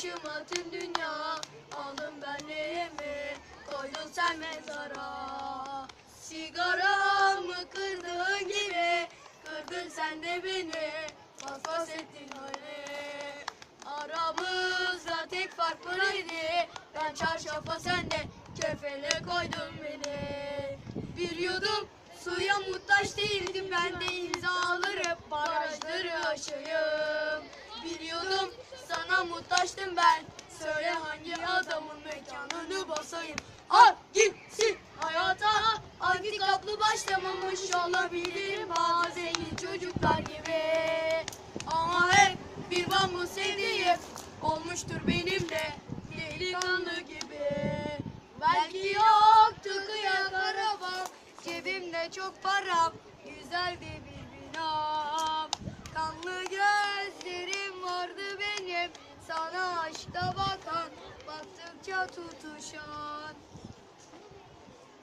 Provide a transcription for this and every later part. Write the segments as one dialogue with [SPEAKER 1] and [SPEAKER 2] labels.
[SPEAKER 1] Başıma tüm dünya. Aldım benliğimi Koydun sen mezara. Sigaramı kırdığın gibi Kırdın sen de beni. Paspas ettin öyle. Aramızda tek fark var idi Ben çarşafa sen de kefele koydun beni. Bir yudum suya muhtaç değildim Ben de muhtaçtım ben. Söyle hangi adamın mekanını basayım? Hangisi hayata. Handikaplı başlamamış olabilirim Bazı zengin çocuklar gibi. Ama hep bir bambu sevdiğim Olmuştur benim de delikanlı gibi. Belki yoktu kıyak arabam Cebimde çok param. Güzeldi bir binam Kanlı gözlerim vardı benim. Sana aşkta bakan Baktıkça tutuşan.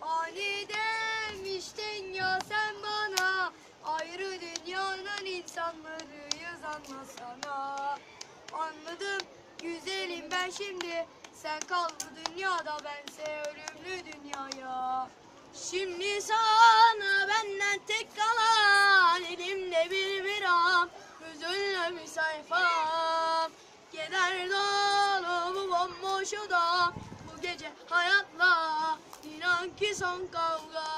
[SPEAKER 1] Ani demiştin ya sen bana Ayrı dünyanın insanlarıyız anlasana Anladım güzelim ben şimdi Sen kal bu dünyada bense ölümlü dünyaya. Şimdi sana benden tek kalan Elimde bir biram Hüzünlü bir sayfam bomboş odam Bu gece hayatla inan ki son kavga